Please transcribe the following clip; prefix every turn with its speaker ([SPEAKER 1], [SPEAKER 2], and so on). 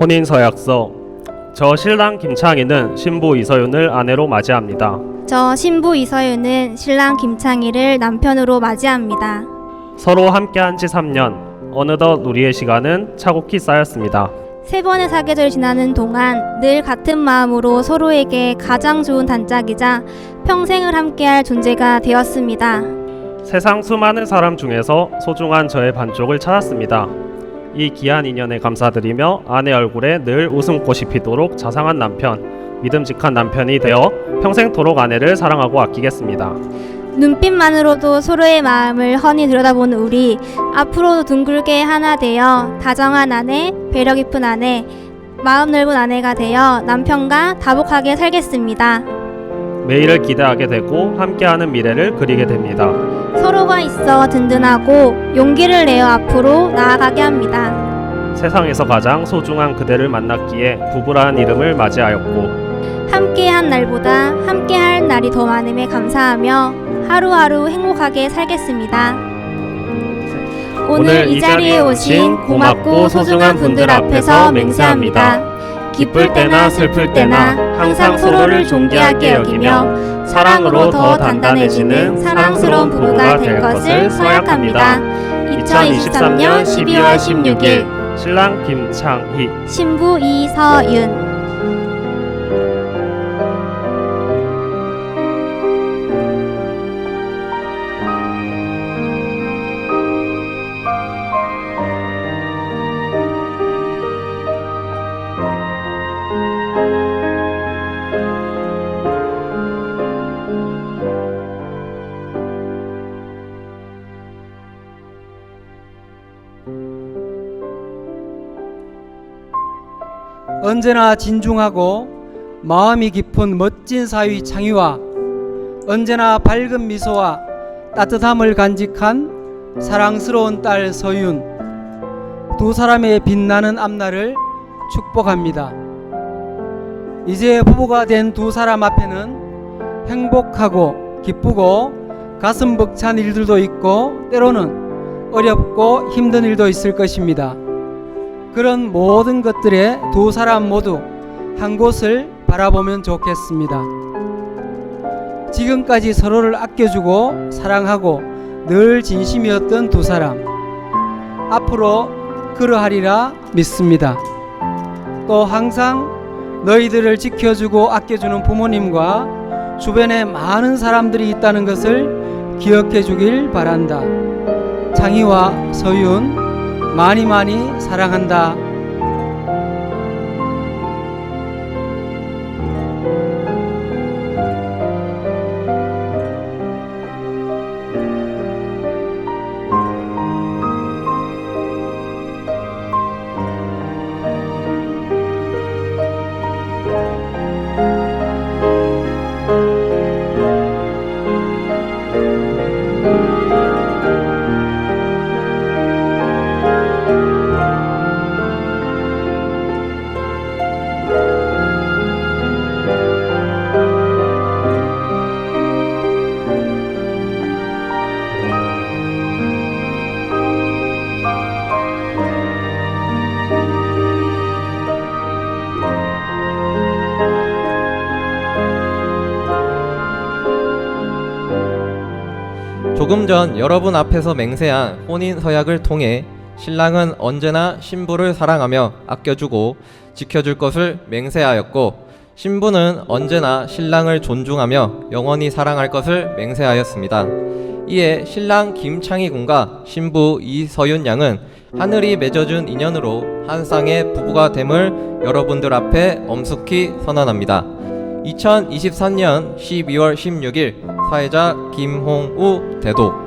[SPEAKER 1] 혼인서약서 저 신랑 김창희는 신부 이서윤을 아내로 맞이합니다.
[SPEAKER 2] 저 신부 이서윤은 신랑 김창희를 남편으로 맞이합니다.
[SPEAKER 1] 서로 함께한 지 3년 어느덧 우리의 시간은 차곡히 쌓였습니다.
[SPEAKER 2] 세 번의 사계절 지나는 동안 늘 같은 마음으로 서로에게 가장 좋은 단짝이자 평생을 함께할 존재가 되었습니다.
[SPEAKER 1] 세상 수많은 사람 중에서 소중한 저의 반쪽을 찾았습니다. 이 귀한 인연에 감사드리며 아내 얼굴에 늘 웃음꽃이 피도록 자상한 남편, 믿음직한 남편이 되어 평생토록 아내를 사랑하고 아끼겠습니다.
[SPEAKER 2] 눈빛만으로도 서로의 마음을 훤히 들여다보는 우리 앞으로도 둥글게 하나 되어 다정한 아내, 배려 깊은 아내, 마음 넓은 아내가 되어 남편과 다복하게 살겠습니다.
[SPEAKER 1] 매일을 기대하게 되고 함께하는 미래를 그리게 됩니다.
[SPEAKER 2] 서로가 있어 든든하고 용기를 내어 앞으로 나아가게 합니다.
[SPEAKER 1] 세상에서 가장 소중한 그대를 만났기에 부부라는 이름을 맞이하였고
[SPEAKER 2] 함께한 날보다 함께할 날이 더 많음에 감사하며 하루하루 행복하게 살겠습니다. 오늘 이 자리에 오신 고맙고 소중한 분들 앞에서 맹세합니다. 기쁠 때나 슬플 때나 항상 서로를 존귀하게 여기며 사랑으로 더 단단해지는 사랑스러운 부부가 될 것을 서약합니다. 2023년 12월 16일.
[SPEAKER 1] 신랑 김창희.
[SPEAKER 2] 신부 이서윤
[SPEAKER 3] 언제나 진중하고 마음이 깊은 멋진 사위 창희와 언제나 밝은 미소와 따뜻함을 간직한 사랑스러운 딸 서윤 두 사람의 빛나는 앞날을 축복합니다. 이제 부부가 된 두 사람 앞에는 행복하고 기쁘고 가슴 벅찬 일들도 있고 때로는 어렵고 힘든 일도 있을 것입니다. 그런 모든 것들에 두 사람 모두 한 곳을 바라보면 좋겠습니다. 지금까지 서로를 아껴주고 사랑하고 늘 진심이었던 두 사람. 앞으로 그러하리라 믿습니다. 또 항상 너희들을 지켜주고 아껴주는 부모님과 주변에 많은 사람들이 있다는 것을 기억해 주길 바란다. 장희와 서윤 많이 많이 사랑한다.
[SPEAKER 4] 조금 전 여러분 앞에서 맹세한 혼인 서약을 통해 신랑은 언제나 신부를 사랑하며 아껴주고 지켜줄 것을 맹세하였고 신부는 언제나 신랑을 존중하며 영원히 사랑할 것을 맹세하였습니다. 이에 신랑 김창희 군과 신부 이서윤 양은 하늘이 맺어준 인연으로 한 쌍의 부부가 됨을 여러분들 앞에 엄숙히 선언합니다. 2023년 12월 16일 사회자 김홍우 대독